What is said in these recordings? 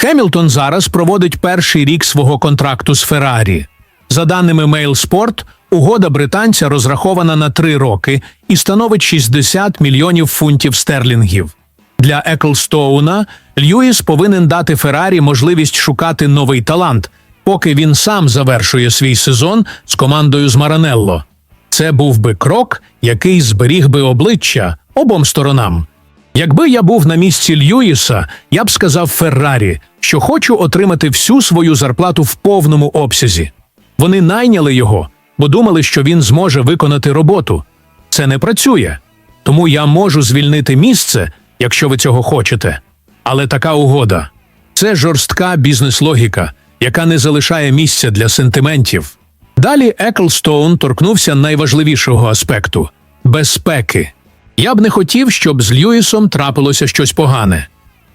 Хемілтон зараз проводить перший рік свого контракту з Феррарі. За даними Mail Sport, угода британця розрахована на три роки і становить 60 мільйонів фунтів стерлінгів. Для Еклстоуна Льюіс повинен дати Феррарі можливість шукати новий талант, поки він сам завершує свій сезон з командою з Маранелло. Це був би крок, який зберіг би обличчя обом сторонам. Якби я був на місці Льюіса, я б сказав Феррарі, що хочу отримати всю свою зарплату в повному обсязі. Вони найняли його, бо думали, що він зможе виконати роботу. Це не працює. Тому я можу звільнити місце, якщо ви цього хочете. Але така угода це жорстка бізнес-логіка, яка не залишає місця для сентиментів. Далі Еклстоун торкнувся найважливішого аспекту безпеки. Я б не хотів, щоб з Льюісом трапилося щось погане.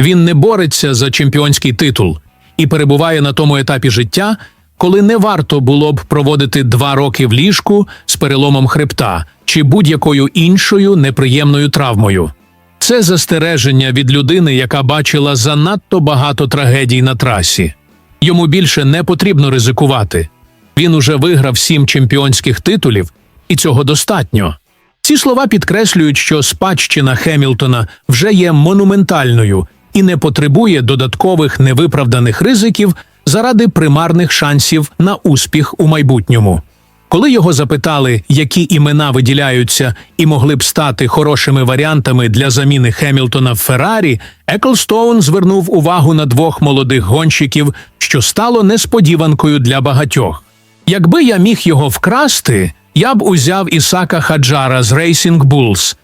Він не бореться за чемпіонський титул і перебуває на тому етапі життя, коли не варто було б проводити два роки в ліжку з переломом хребта чи будь-якою іншою неприємною травмою. Це застереження від людини, яка бачила занадто багато трагедій на трасі. Йому більше не потрібно ризикувати. Він уже виграв сім чемпіонських титулів, і цього достатньо. Ці слова підкреслюють, що спадщина Хемілтона вже є монументальною і не потребує додаткових невиправданих ризиків заради примарних шансів на успіх у майбутньому. Коли його запитали, які імена виділяються і могли б стати хорошими варіантами для заміни Хемілтона в Феррарі, Еклстоун звернув увагу на двох молодих гонщиків, що стало несподіванкою для багатьох. Якби я міг його вкрасти, я б узяв Ісака Хаджара з Racing Bulls.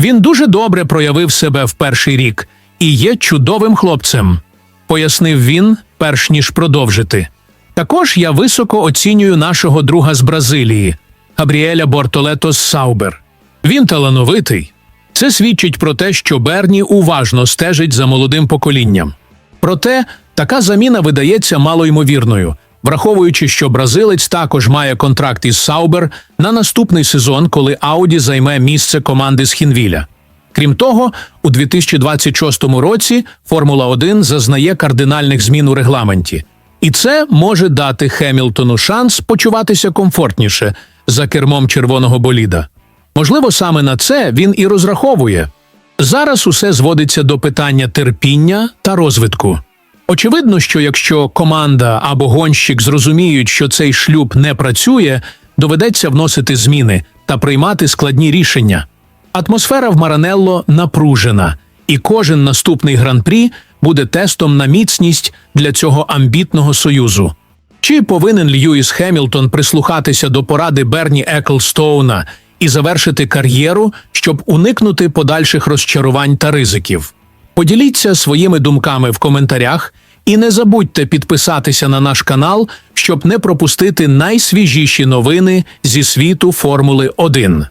Він дуже добре проявив себе в перший рік і є чудовим хлопцем, пояснив він, перш ніж продовжити. Також я високо оцінюю нашого друга з Бразилії, Габріеля Бортолето з Саубер. Він талановитий. Це свідчить про те, що Берні уважно стежить за молодим поколінням. Проте така заміна видається малоймовірною, враховуючи, що бразилець також має контракт із Саубер на наступний сезон, коли Ауді займе місце команди з Хінвіля. Крім того, у 2026 році Формула 1 зазнає кардинальних змін у регламенті, і це може дати Хемілтону шанс почуватися комфортніше за кермом червоного боліда. Можливо, саме на це він і розраховує. Зараз усе зводиться до питання терпіння та розвитку. Очевидно, що якщо команда або гонщик зрозуміють, що цей шлюб не працює, доведеться вносити зміни та приймати складні рішення. Атмосфера в Маранелло напружена, і кожен наступний гран-прі буде тестом на міцність для цього амбітного союзу. Чи повинен Льюіс Хемілтон прислухатися до поради Берні Еклстоуна і завершити кар'єру, щоб уникнути подальших розчарувань та ризиків? Поділіться своїми думками в коментарях і не забудьте підписатися на наш канал, щоб не пропустити найсвіжіші новини зі світу Формули 1.